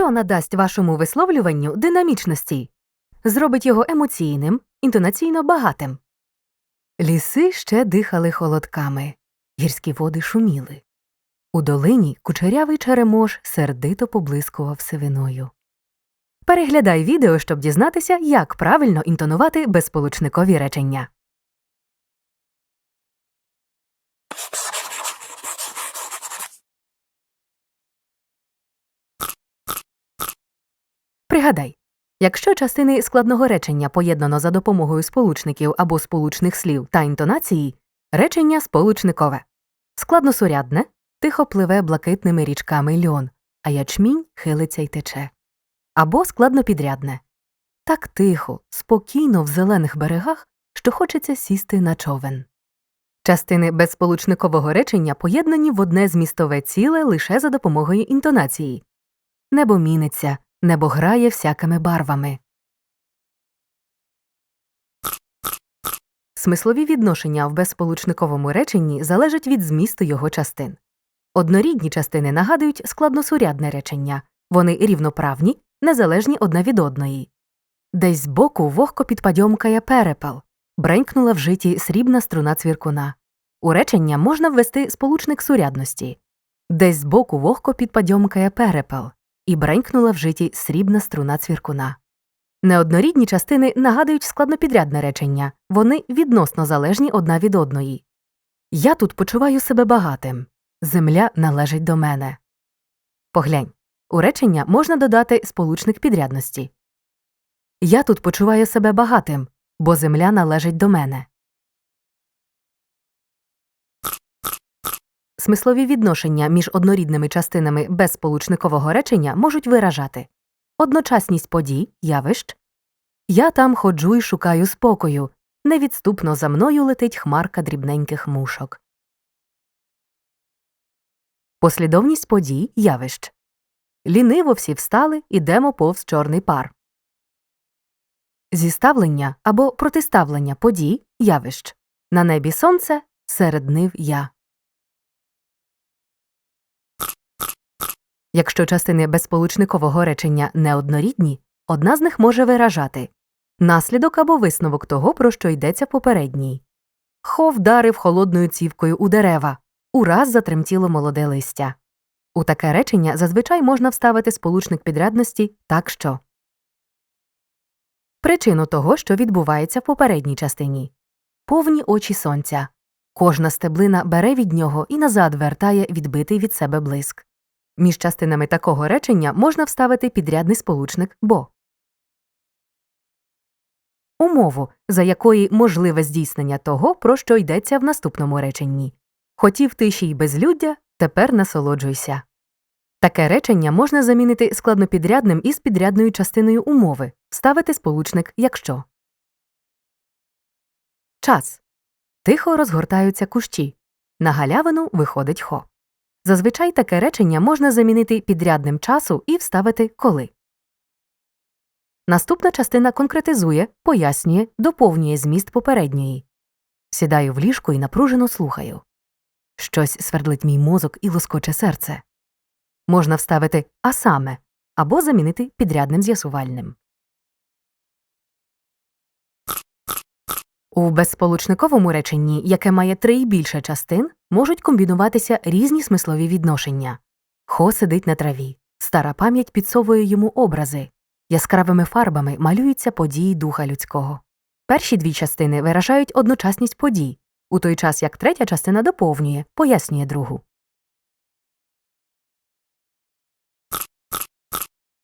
що надасть вашому висловлюванню динамічності, зробить його емоційним, інтонаційно багатим. Ліси ще дихали холодками, гірські води шуміли. У долині кучерявий черемош сердито поблискував сивиною. Переглядай відео, щоб дізнатися, як правильно інтонувати безсполучникові речення. Пригадай, якщо частини складного речення поєднано за допомогою сполучників або сполучних слів та інтонації, речення сполучникове. Складносурядне тихо пливе блакитними річками льон, а ячмінь хилиться й тече. Або складнопідрядне так тихо, спокійно в зелених берегах, що хочеться сісти на човен. Частини безсполучникового речення поєднані в одне змістове ціле лише за допомогою інтонації. Небо міниться, небо грає всякими барвами. Смислові відношення в безсполучниковому реченні залежать від змісту його частин. Однорідні частини нагадують складносурядне речення, вони рівноправні, незалежні одна від одної. Десь збоку вогко підпадьомкає перепел, бренькнула в житті срібна струна цвіркуна. У речення можна ввести сполучник сурядності. Десь збоку вогко підпадьомкає перепел, і бренькнула в житті срібна струна цвіркуна. Неоднорідні частини нагадують складнопідрядне речення, вони відносно залежні одна від одної. Я тут почуваю себе багатим. Земля належить до мене. Поглянь. У речення можна додати сполучник підрядності. Я тут почуваю себе багатим, бо земля належить до мене. Смислові відношення між однорідними частинами безсполучникового речення можуть виражати одночасність подій, явищ. Я там ходжу і шукаю спокою. Невідступно за мною летить хмарка дрібненьких мушок. Послідовність подій, явищ. Ліниво всі встали, ідемо повз чорний пар. Зіставлення або протиставлення подій, явищ. На небі сонце, серед нив я. Якщо частини безсполучникового речення неоднорідні, одна з них може виражати наслідок або висновок того, про що йдеться попередній. Хо вдарив холодною цівкою у дерева, ураз затремтіло молоде листя. У таке речення зазвичай можна вставити сполучник підрядності так що причину того, що відбувається в попередній частині повні очі сонця. Кожна стеблина бере від нього і назад вертає відбитий від себе блиск. Між частинами такого речення можна вставити підрядний сполучник бо. Умову, за якої можливе здійснення того, про що йдеться в наступному реченні. Хотів тиші й безлюддя, тепер насолоджуйся. Таке речення можна замінити складнопідрядним із підрядною частиною умови, ставити сполучник якщо. Час. Тихо розгортаються кущі. На галявину виходить хо. Зазвичай таке речення можна замінити підрядним часу і вставити коли. Наступна частина конкретизує, пояснює, доповнює зміст попередньої. Сідаю в ліжку і напружено слухаю. Щось свердлить мій мозок і лоскоче серце. Можна вставити а саме або замінити підрядним з'ясувальним. У безсполучниковому реченні, яке має три й більше частин, можуть комбінуватися різні смислові відношення. Хо сидить на траві, стара пам'ять підсовує йому образи, яскравими фарбами малюються події духа людського. Перші дві частини виражають одночасність подій, у той час як третя частина доповнює, пояснює другу.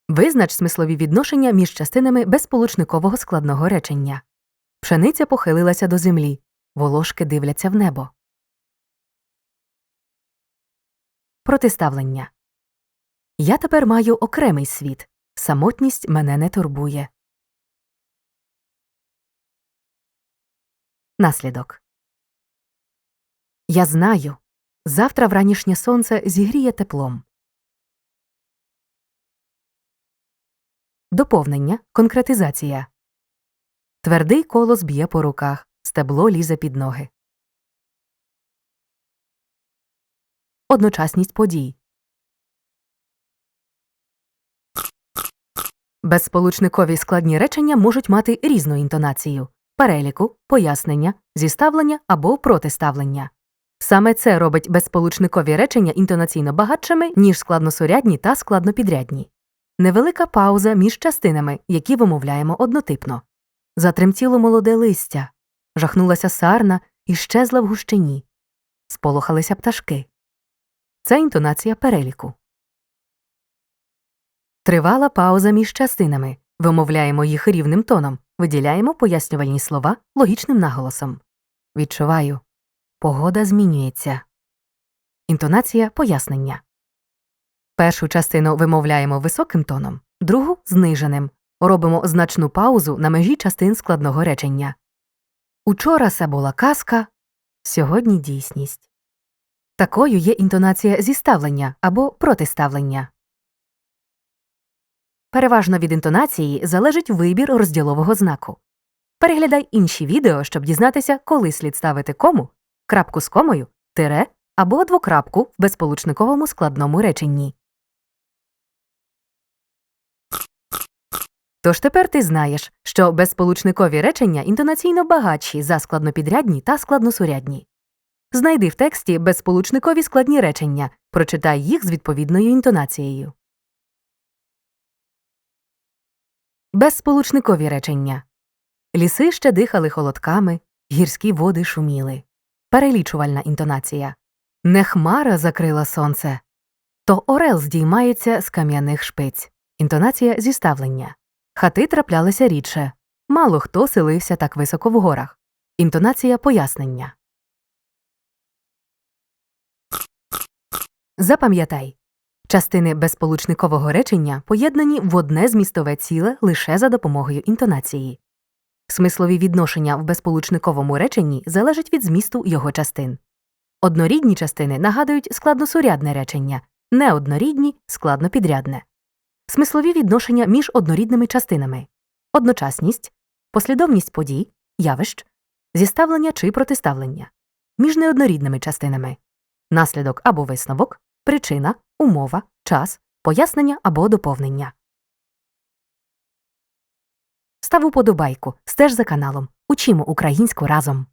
Визнач смислові відношення між частинами безсполучникового складного речення. Пшениця похилилася до землі, волошки дивляться в небо. Протиставлення Я тепер маю окремий світ. Самотність мене не турбує. Наслідок Я знаю. Завтра вранішнє сонце зігріє теплом. Доповнення конкретизація Твердий колос б'є по руках, стебло лізе під ноги. Одночасність подій Безсполучникові складні речення можуть мати різну інтонацію переліку, пояснення, зіставлення або протиставлення. Саме це робить безсполучникові речення інтонаційно багатшими, ніж складносурядні та складнопідрядні. Невелика пауза між частинами, які вимовляємо однотипно. Затремтіло молоде листя, жахнулася сарна і щезла в гущині. Сполохалися пташки. Це інтонація переліку. Тривала пауза між частинами. Вимовляємо їх рівним тоном, виділяємо пояснювальні слова логічним наголосом. Відчуваю. Погода змінюється. Інтонація пояснення. Першу частину вимовляємо високим тоном, другу зниженим. Робимо значну паузу на межі частин складного речення. Учора це була казка, сьогодні дійсність. Такою є інтонація зіставлення або протиставлення. Переважно від інтонації залежить вибір розділового знаку. Переглядай інші відео, щоб дізнатися, коли слід ставити кому, крапку з комою, тире або двокрапку в безполучниковому складному реченні. Тож тепер ти знаєш, що безсполучникові речення інтонаційно багатші за складнопідрядні та складносурядні. Знайди в тексті безсполучникові складні речення, прочитай їх з відповідною інтонацією. Безсполучникові речення. Ліси ще дихали холодками, гірські води шуміли. Перелічувальна інтонація. Не хмара закрила сонце. То орел здіймається з кам'яних шпиць. Інтонація зіставлення. Хати траплялися рідше. Мало хто селився так високо в горах. Інтонація пояснення. Запам'ятай. Частини безсполучникового речення поєднані в одне змістове ціле лише за допомогою інтонації. Смислові відношення в безсполучниковому реченні залежать від змісту його частин. Однорідні частини нагадують складносурядне речення, неоднорідні складнопідрядне. Смислові відношення між однорідними частинами одночасність, послідовність подій, явищ, зіставлення чи протиставлення, між неоднорідними частинами, наслідок або висновок, причина, умова, час, пояснення або доповнення. Став уподобайку, стеж за каналом. Учимо українську разом.